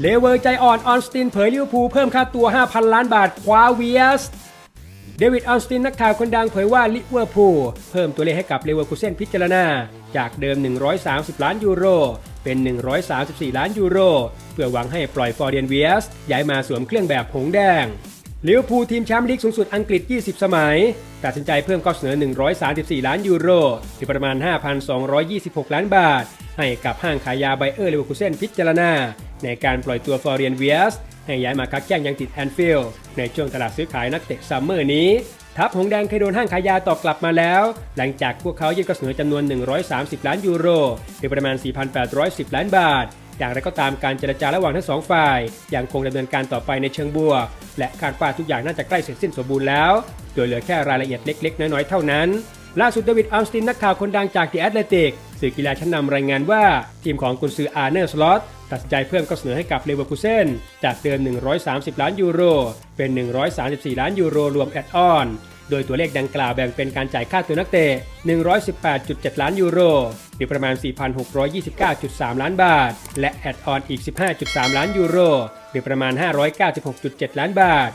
เลเวอร์ใจอ่อนออนสตินเผยลิเวอร์พูลเพิ่มค่าตัว 5,000 ล้านบาทคว้าเวียสเดวิดออนสตินนักข่าวคนดังเผยว่าลิเวอร์พูลเพิ่มตัวเลขให้กับเลเวอร์คูเซนพิจารณา จากเดิม 130 ล้านยูโร เป็น 134 ล้านยูโร เพื่อหวังให้ปล่อยฟอร์เดียนเวียสย้ายมาสวมเครื่องแบบหงแดงลิเวอร์พูลทีมแชมป์ลีกสูงสุดอังกฤษ 20 สมัย ตัดสินใจเพิ่มข้อเสนอ 134 ล้านยูโรหรือประมาณ 5,226 ล้านบาท ให้กับห้างขายยาไบเออร์เลเวอร์คูเซนพิจารณา ในการปล่อยตัวฟอร์เรียนเวียสให้ย้ายมาคักแย่งยังติดแอนฟิลด์ในช่วงตลาดซื้อขายนักเตะซัมเมอร์นี้ทัพหงแดงเคยโดนห้างขายยาตอบกลับมาแล้ว หลังจากพวกเขายื่นข้อเสนอจำนวน 130 ล้านยูโรหรือประมาณ 4,810 ล้านบาท อย่างไรก็ตามการเจรจาระหว่างทั้งสองฝ่ายยังคงดำเนินการต่อไปในเชิงบวก และคาดว่าทุกอย่างน่าจะใกล้เสร็จสิ้นสมบูรณ์แล้ว โดยเหลือแค่รายละเอียดเล็ก ๆ น้อย ๆ เท่านั้นล่าสุดเดวิดอัลสตินนักข่าวคนดังจาก The Athletic สื่อกีฬาชั้นนำรายงานว่า ทีมของกุนซืออาร์เนอร์สล็อต ตัดสินใจเพิ่มข้อเสนอให้กับเลเวอร์คูเซนจากเดิม 130 ล้านยูโร เป็น 134 ล้านยูโรรวมแอดออน โดยตัวเลขดังกล่าวแบ่งเป็นการจ่ายค่าตัวนักเตะ 118.7 ล้านยูโร หรือประมาณ 4,629.3 ล้านบาท และแอดออนอีก 15.3 ล้านยูโร หรือประมาณ 596.7 ล้านบาท